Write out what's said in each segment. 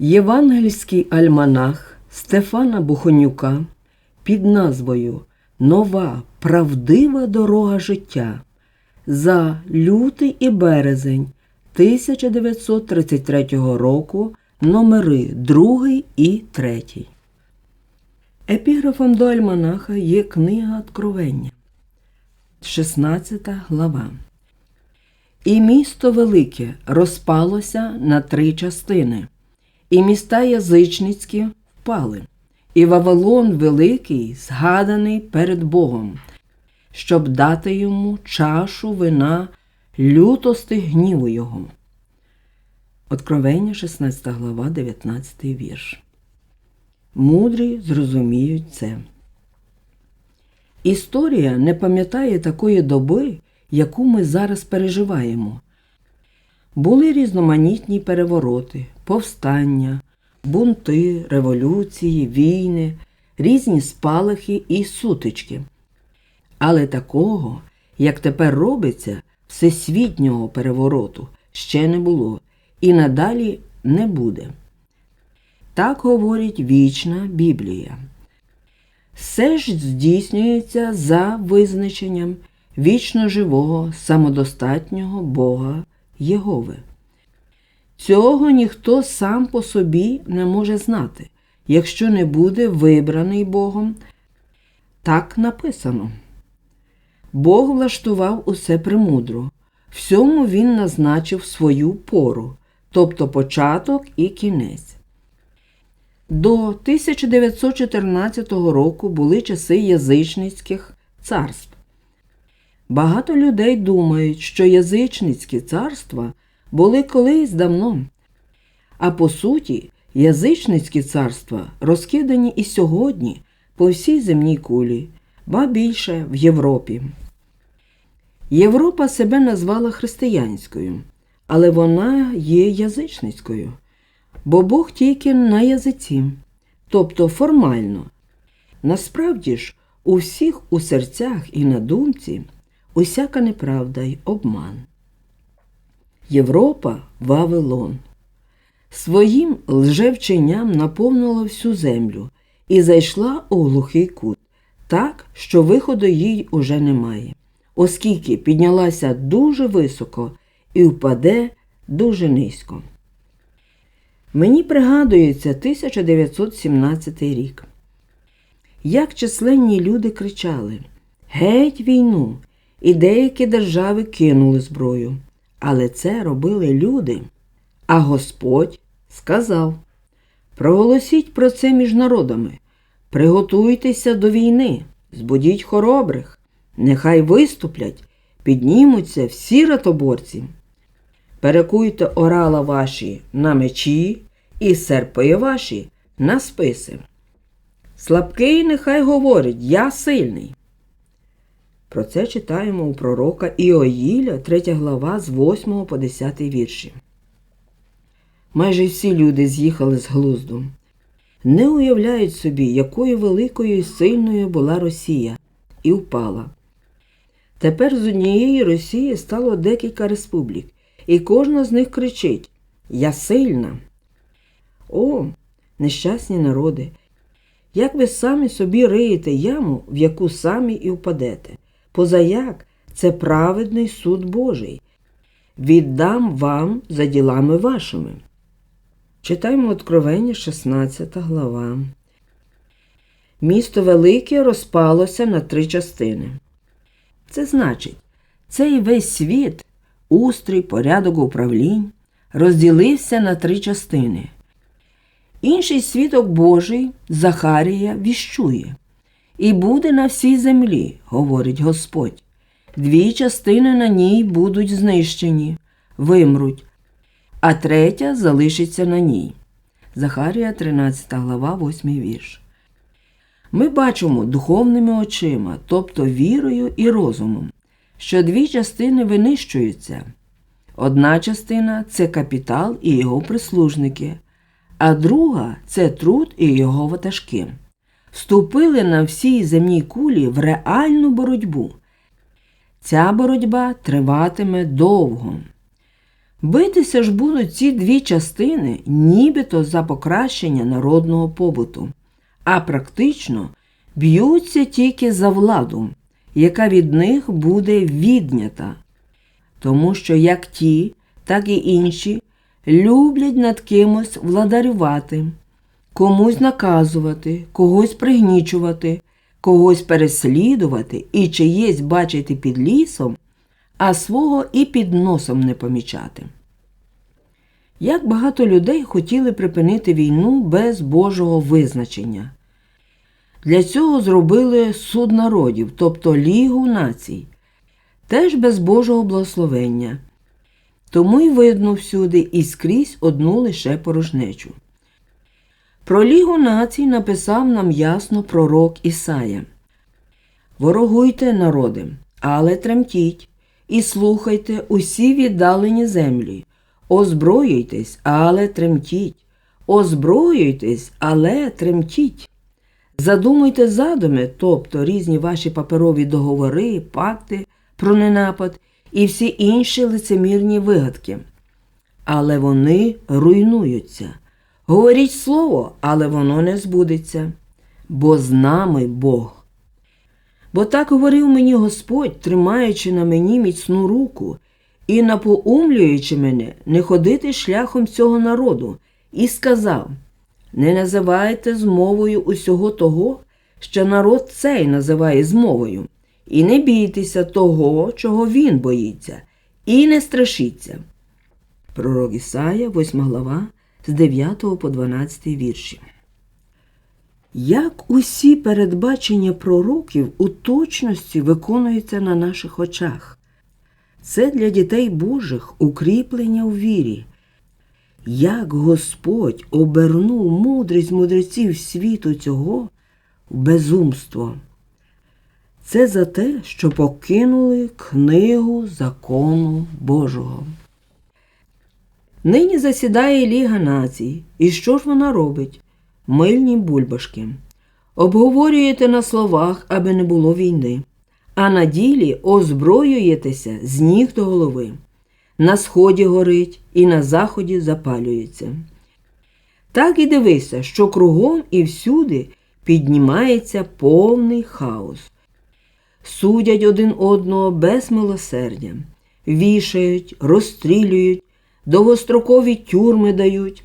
Євангельський альманах Стефана Бухонюка під назвою Нова правдива дорога життя за лютий і березень 1933 року номери 2 і 3. Епіграфом до альманаха є книга Откровення, 16 глава. І місто велике розпалося на три частини, і міста язичницькі впали, і Вавилон великий згаданий перед Богом, щоб дати йому чашу вина лютости гніву його. Откровення, 16 глава, 19 вірш. Мудрі зрозуміють це. Історія не пам'ятає такої доби, яку ми зараз переживаємо. Були різноманітні перевороти, повстання, бунти, революції, війни, різні спалахи і сутички. Але такого, як тепер робиться, всесвітнього перевороту ще не було і надалі не буде. Так говорить вічна Біблія. Все ж здійснюється за визначенням вічно живого, самодостатнього Бога Єгови. Цього ніхто сам по собі не може знати, якщо не буде вибраний Богом. Так написано. Бог влаштував усе премудро, всьому він назначив свою пору, тобто початок і кінець. До 1914 року були часи язичницьких царств. Багато людей думають, що язичницькі царства були колись давно, а по суті, язичницькі царства розкидані і сьогодні по всій земній кулі, ба більше в Європі. Європа себе назвала християнською, але вона є язичницькою, бо Бог тільки на язиці, тобто формально. Насправді ж, у всіх у серцях і на думці усяка неправда й обман. Європа Вавилон. Своїм лжевченням наповнила всю землю і зайшла у глухий кут, так, що виходу їй уже немає, оскільки піднялася дуже високо і впаде дуже низько. Мені пригадується 1917 рік. Як численні люди кричали Геть війну! І деякі держави кинули зброю. Але це робили люди. А Господь сказав: проголосіть про це між народами, приготуйтеся до війни, збудіть хоробрих, нехай виступлять, піднімуться всі ратоборці. Перекуйте орала ваші на мечі і серпи ваші на списи. Слабкий нехай говорить, я сильний. Про це читаємо у пророка Іоїля, 3 глава з 8 по 10 вірші. Майже всі люди з'їхали з глузду. Не уявляють собі, якою великою і сильною була Росія, і впала. Тепер з однієї Росії стало декілька республік, і кожна з них кричить Я сильна. О, нещасні народи! Як ви самі собі риєте яму, в яку самі і впадете? Позаяк це праведний суд Божий. Віддам вам за ділами вашими. Читаємо Откровення, 16 глава. Місто Велике розпалося на три частини. Це значить, цей весь світ, устрій, порядок управлінь, розділився на три частини. Інший світок Божий Захарія віщує. І буде на всій землі, говорить Господь. Дві частини на ній будуть знищені, вимруть, а третя залишиться на ній. Захарія 13 глава, 8 вірш. Ми бачимо духовними очима, тобто вірою і розумом, що дві частини винищуються. Одна частина це капітал і його прислужники, а друга це труд і його ватажки вступили на всій земній кулі в реальну боротьбу. Ця боротьба триватиме довго. Битися ж будуть ці дві частини, нібито за покращення народного побуту, а практично б'ються тільки за владу, яка від них буде віднята, тому що як ті, так і інші люблять над кимось владарювати, комусь наказувати, когось пригнічувати, когось переслідувати і чиєсь бачити під лісом, а свого і під носом не помічати. Як багато людей хотіли припинити війну без Божого визначення. Для цього зробили суд народів, тобто Лігу націй, теж без Божого благословення. Тому й видно всюди і скрізь одну лише порожнечу. Про Лігу націй написав нам ясно пророк Ісая. Ворогуйте, народи, але тремтіть, і слухайте усі віддалені землі. Озброюйтесь, але тремтіть. Озброюйтесь, але тремтіть. Задумуйте задуми, тобто різні ваші паперові договори, пакти про ненапад і всі інші лицемірні вигадки. Але вони руйнуються. Говоріть слово, але воно не збудеться, бо з нами Бог. Бо так говорив мені Господь, тримаючи на мені міцну руку і напоумлюючи мене не ходити шляхом цього народу, і сказав не називайте змовою усього того, що народ цей називає змовою, і не бійтеся того, чого він боїться, і не страшіться. Пророк Ісая, 8 глава, з 9 по 12 вірші. Як усі передбачення пророків у точності виконуються на наших очах. Це для дітей Божих укріплення у вірі. Як Господь обернув мудрість мудреців світу цього в безумство. Це за те, що покинули книгу закону Божого. Нині засідає Ліга націй. І що ж вона робить? Мильні бульбашки. Обговорюєте на словах, аби не було війни, а на ділі озброюєтеся з ніг до голови. На сході горить і на заході запалюється. Так і дивися, що кругом і всюди піднімається повний хаос. Судять один одного без милосердя, вішають, розстрілюють, довгострокові тюрми дають.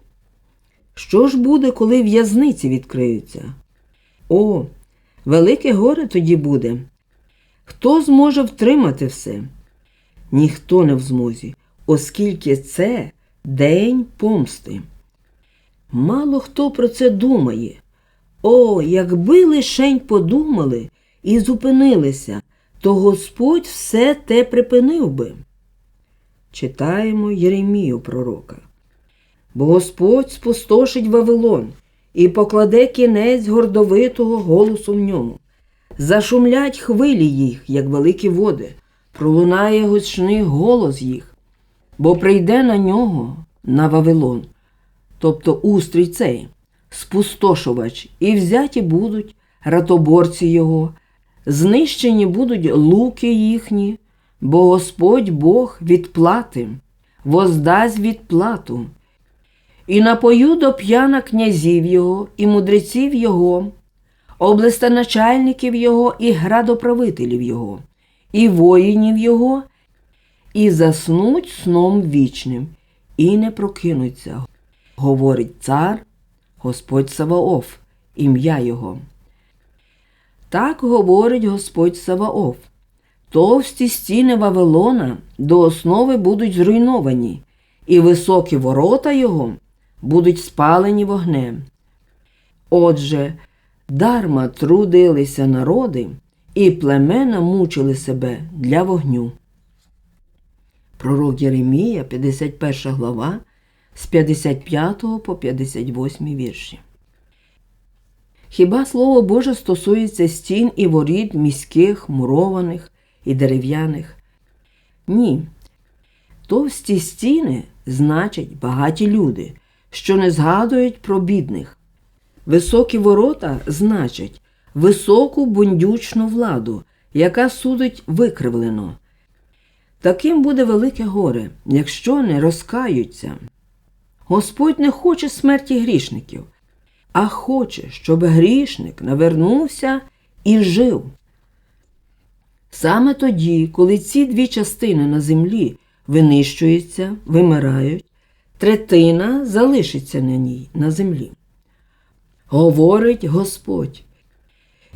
Що ж буде, коли в'язниці відкриються? О, велике горе тоді буде. Хто зможе втримати все? Ніхто не в змозі, оскільки це день помсти. Мало хто про це думає. О, якби лишень подумали і зупинилися, то Господь все те припинив би. Читаємо Єремію пророка. Бо Господь спустошить Вавилон і покладе кінець гордовитого голосу в ньому. Зашумлять хвилі їх, як великі води, пролунає гучний голос їх, бо прийде на нього на Вавилон, тобто устрій цей, спустошувач, і взяті будуть ратоборці його, знищені будуть луки їхні, бо Господь Бог відплати, воздасть відплату. І напою до п'яна князів його, і мудреців його, облистоначальників його, і градоправителів його, і воїнів його, і заснуть сном вічним, і не прокинуться, говорить цар, Господь Саваоф, ім'я Його. Так говорить Господь Саваоф. Товсті стіни Вавилона до основи будуть зруйновані, і високі ворота його будуть спалені вогнем. Отже, дарма трудилися народи, і племена мучили себе для вогню. Пророк Єремія, 51 глава, з 55 по 58 вірші. Хіба слово Боже стосується стін і воріт міських, мурованих і дерев'яних? Ні. Товсті стіни значать багаті люди, що не згадують про бідних. Високі ворота значать високу бундючну владу, яка судить викривлено. Таким буде велике горе, якщо не розкаються. Господь не хоче смерті грішників, а хоче, щоб грішник навернувся і жив. Саме тоді, коли ці дві частини на землі винищуються, вимирають, третина залишиться на ній на землі. Говорить Господь.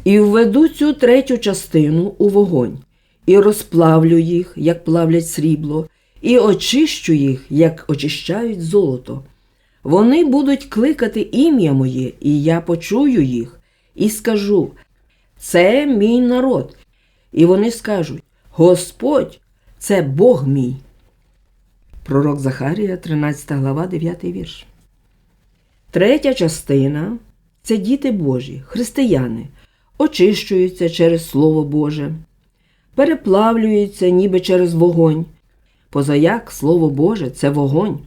І введу цю третю частину у вогонь, і розплавлю їх, як плавлять срібло, і очищу їх, як очищають золото. Вони будуть кликати ім'я моє, і я почую їх, і скажу: Це мій народ. І вони скажуть: Господь, це Бог мій. Пророк Захарія, 13 глава, 9 вірш. Третя частина це діти Божі, християни, очищуються через Слово Боже, переплавлюються ніби через вогонь. Позаяк Слово Боже це вогонь.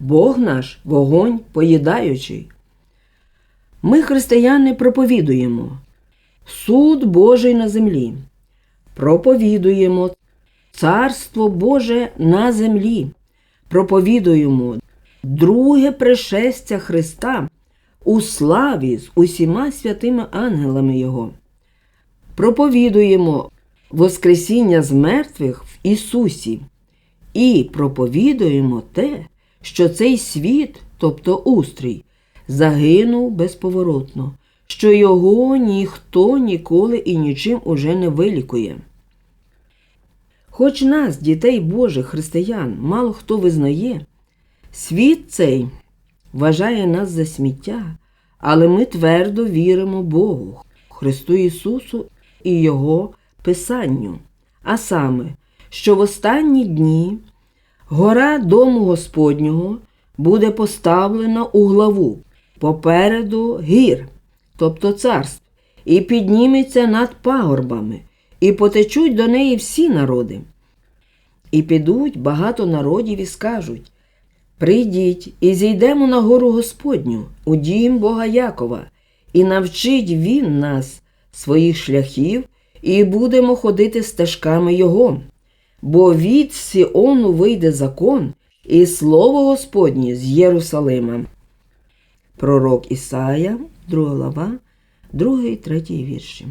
Бог наш вогонь поїдаючий. Ми, християни, проповідуємо суд Божий на землі, проповідуємо Царство Боже на землі, проповідуємо друге пришестя Христа у славі з усіма святими ангелами Його. Проповідуємо Воскресіння з мертвих в Ісусі. І проповідуємо те, що цей світ, тобто устрій, загинув безповоротно, що його ніхто ніколи і нічим уже не вилікує. Хоч нас, дітей Божих християн, мало хто визнає, світ цей вважає нас за сміття, але ми твердо віримо Богу, Христу Ісусу і Його Писанню, а саме, що в останні дні гора Дому Господнього буде поставлена у главу попереду гір, тобто царств, і підніметься над пагорбами, і потечуть до неї всі народи. І підуть багато народів і скажуть Прийдіть і зійдемо на гору Господню, у дім Бога Якова, і навчить Він нас своїх шляхів, і будемо ходити стежками Його. Бо від Сіону вийде закон, і слово Господнє з Єрусалима. Пророк Ісая, 2 глава, 2, 3 вірші.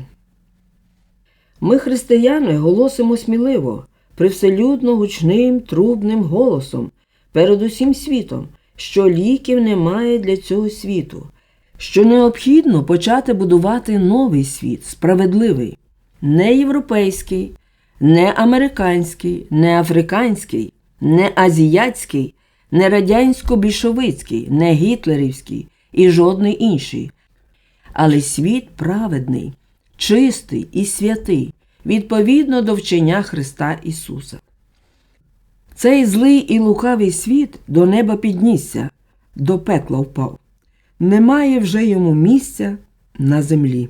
Ми, християни, голосимо сміливо, привселюдно гучним трубним голосом перед усім світом, що ліків немає для цього світу, що необхідно почати будувати новий світ, справедливий, не європейський, не американський, не африканський, не азіатський, не радянсько-більшовицький, не гітлерівський і жодний інший, але світ праведний, чистий і святий, відповідно до вчення Христа Ісуса. Цей злий і лукавий світ до неба піднісся, до пекла впав. Немає вже йому місця на землі.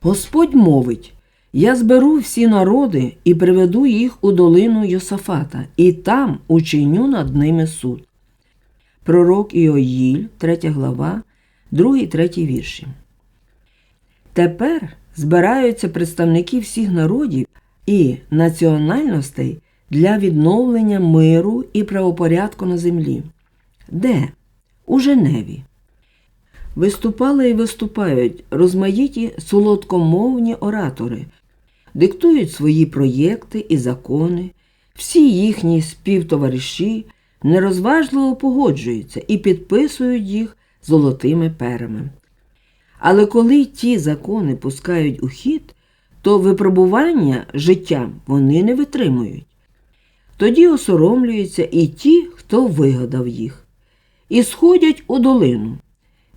Господь мовить Я зберу всі народи і приведу їх у долину Йосафата, і там учиню над ними суд. Пророк Іоїль, 3 глава, 2, 3 вірші. Тепер збираються представники всіх народів і національностей для відновлення миру і правопорядку на землі. Де? У Женеві. Виступали і виступають розмаїті солодкомовні оратори, диктують свої проєкти і закони, всі їхні співтовариші нерозважливо погоджуються і підписують їх золотими перами. Але коли ті закони пускають у хід, то випробування життя вони не витримують. Тоді осоромлюються і ті, хто вигадав їх, і сходять у долину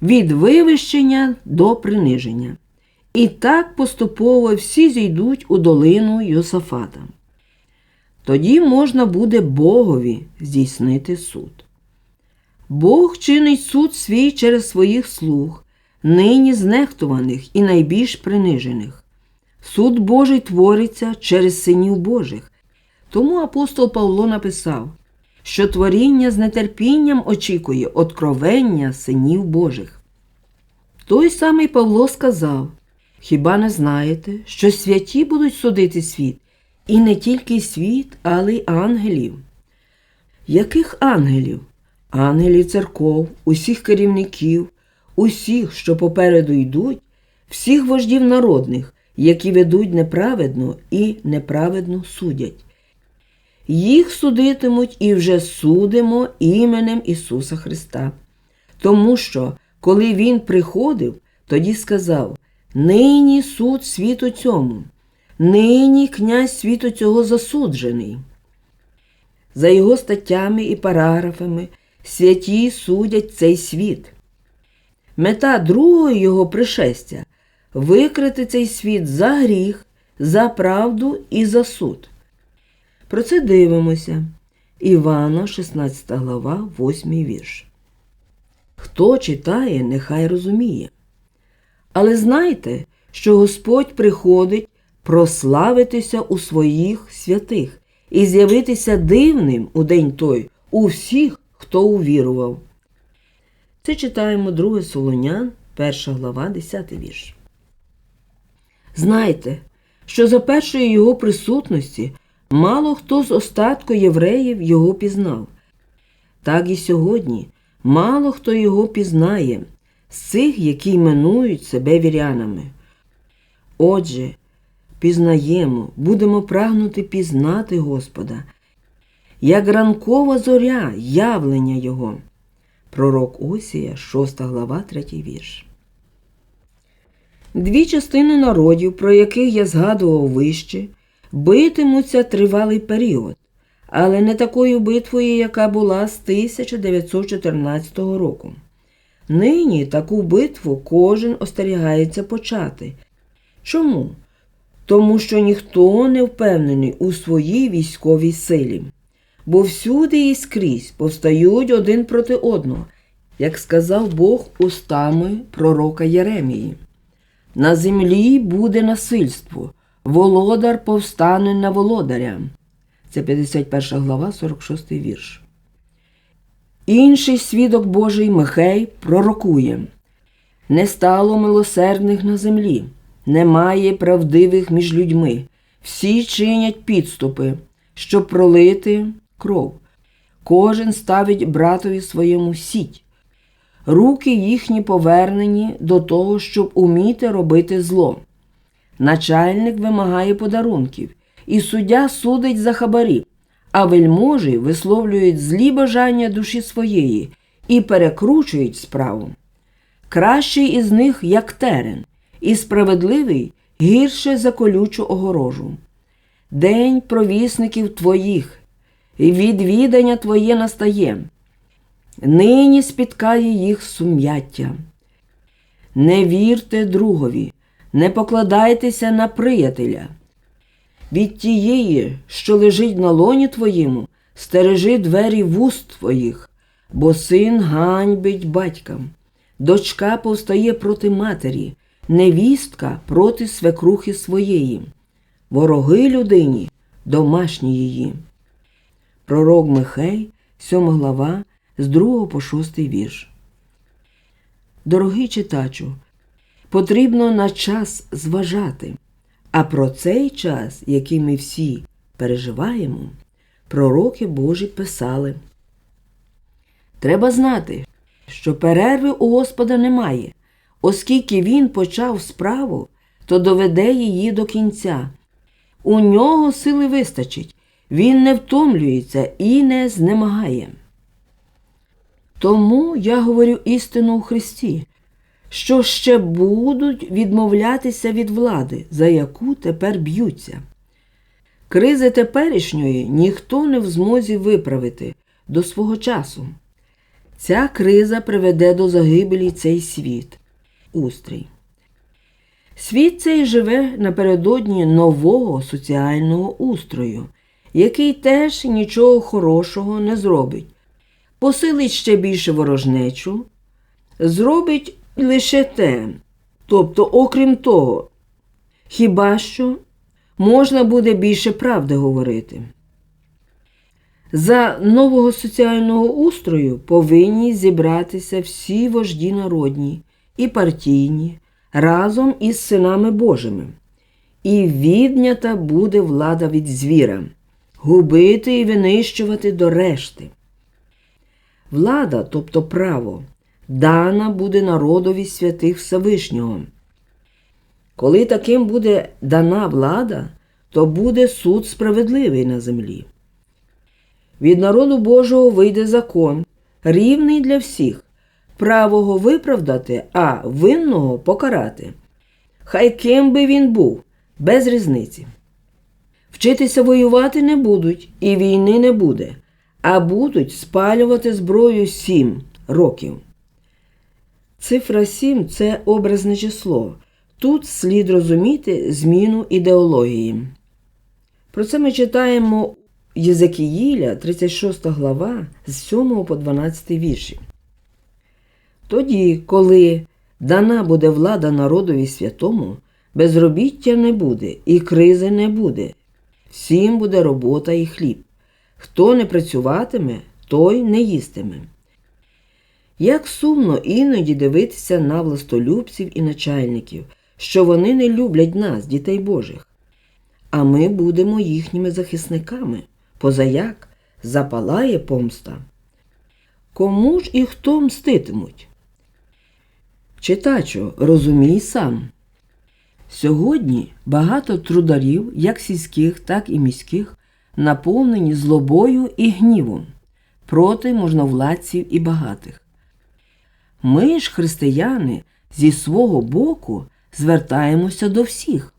від вивищення до приниження. І так поступово всі зійдуть у долину Йосафата. Тоді можна буде Богові здійснити суд. Бог чинить суд свій через своїх слуг, нині знехтуваних і найбільш принижених. Суд Божий твориться через синів Божих. Тому апостол Павло написав, що творіння з нетерпінням очікує откровення синів Божих. Той самий Павло сказав Хіба не знаєте, що святі будуть судити світ, І не тільки світ, але й ангелів. Яких ангелів? Ангелів церков, усіх керівників, усіх, що попереду йдуть, всіх вождів народних, які ведуть неправедно і неправедно судять. Їх судитимуть і вже судимо іменем Ісуса Христа. Тому що, коли Він приходив, тоді сказав: Нині суд світу цьому, нині князь світу цього засуджений. За його статтями і параграфами святі судять цей світ. Мета другого його пришестя викрити цей світ за гріх, за правду і за суд. Про це дивимося. Івана, 16 глава, 8 вірш. Хто читає, нехай розуміє. Але знайте, що Господь приходить прославитися у своїх святих і з'явитися дивним у день той у всіх, хто увірував. Це читаємо 2 Солонян, 1 глава, 10 вірш. Знайте, що за першої його присутності мало хто з остатку євреїв його пізнав. Так і сьогодні мало хто його пізнає з цих, які іменують себе вірянами. Отже, пізнаємо, будемо прагнути пізнати Господа, як ранкова зоря явлення Його. Пророк Осія, 6 глава, 3 вірш. Дві частини народів, про яких я згадував вище, битимуться тривалий період, але не такою битвою, яка була з 1914 року. Нині таку битву кожен остерігається почати. Чому? Тому що ніхто не впевнений у своїй військовій силі, бо всюди і скрізь повстають один проти одного, як сказав Бог устами пророка Єремії. На землі буде насильство, володар повстане на володаря. Це 51 глава, 46 вірш. Інший свідок Божий Михей пророкує не стало милосердних на землі, немає правдивих між людьми. Всі чинять підступи, щоб пролити кров. Кожен ставить братові своєму сіть. Руки їхні повернені до того, щоб уміти робити зло. Начальник вимагає подарунків, і суддя судить за хабарі, а вельможі висловлюють злі бажання душі своєї і перекручують справу. Кращий із них, як терен, і справедливий гірше за колючу огорожу. День провісників твоїх, і відвідання твоє настає. Нині спіткає їх сум'яття. Не вірте другові, не покладайтеся на приятеля. Від тієї, що лежить на лоні твоєму, стережи двері вуст твоїх, бо син ганьбить батькам, дочка повстає проти матері, невістка проти свекрухи своєї, вороги людині, домашні її. Пророк Михей, 7 глава, з 2 по 6 вірш. Дорогий читачу, потрібно на час зважати. А про цей час, який ми всі переживаємо, пророки Божі писали. Треба знати, що перерви у Господа немає, оскільки Він почав справу, то доведе її до кінця. У нього сили вистачить, він не втомлюється і не знемагає. Тому я говорю істину у Христі, що ще будуть відмовлятися від влади, за яку тепер б'ються. Кризи теперішньої ніхто не в змозі виправити до свого часу. Ця криза приведе до загибелі цей світ, устрій. Світ цей живе напередодні нового соціального устрою, який теж нічого хорошого не зробить, посилить ще більше ворожнечу, зробить лише те, тобто, окрім того, хіба що можна буде більше правди говорити. За нового соціального устрою повинні зібратися всі вожді народні і партійні разом із синами Божими. і віднята буде влада від звіра, губити і винищувати до решти. Влада, тобто право, дана буде народові святих Всевишнього. Коли таким буде дана влада, то буде суд справедливий на землі. Від народу Божого вийде закон, рівний для всіх, правого виправдати, а винного покарати. Хай ким би він був, без різниці. Вчитися воювати не будуть, і війни не буде, а будуть спалювати зброю сім років. Цифра 7 – це образне число. Тут слід розуміти зміну ідеології. Про це ми читаємо Єзекіїля, 36 глава, з 7 по 12 вірші. Тоді, коли дана буде влада народові святому, безробіття не буде і кризи не буде. Всім буде робота і хліб. Хто не працюватиме, той не їстиме. Як сумно іноді дивитися на властолюбців і начальників, що вони не люблять нас, дітей Божих, а ми будемо їхніми захисниками, позаяк запалає помста. Кому ж і хто мститимуть? Читачу, розумій сам. Сьогодні багато трударів, як сільських, так і міських, наповнені злобою і гнівом проти можновладців і багатих. Ми ж, християни, зі свого боку звертаємося до всіх,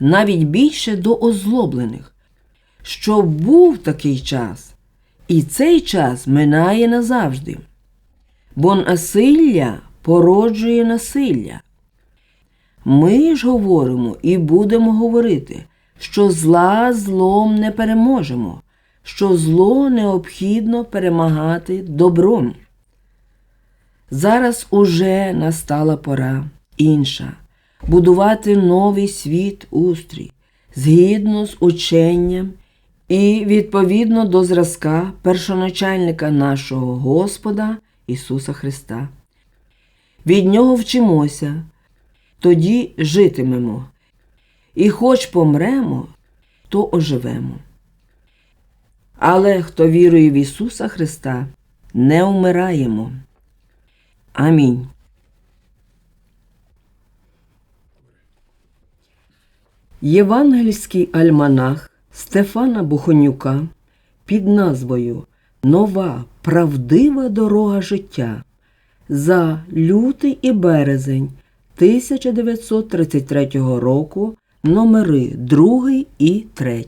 навіть більше до озлоблених, що був такий час, і цей час минає назавжди, бо насилля породжує насилля. Ми ж говоримо і будемо говорити, що зла злом не переможемо, що зло необхідно перемагати добром. Зараз уже настала пора інша будувати новий світ устрій згідно з ученням і відповідно до зразка першоначальника нашого Господа Ісуса Христа. Від Нього вчимося, тоді житимемо, і хоч помремо, то оживемо. Але хто вірує в Ісуса Христа, не вмираємо. Амінь. Євангельський альманах Стефана Бухонюка під назвою Нова правдива дорога життя за лютий і березень 1933 року номери 2 і 3.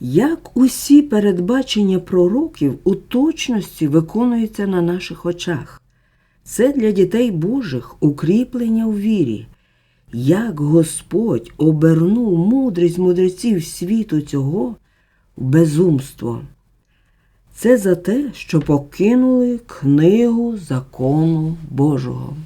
Як усі передбачення пророків у точності виконуються на наших очах. Це для дітей Божих укріплення у вірі. Як Господь обернув мудрість мудреців світу цього в безумство. Це за те, що покинули книгу закону Божого.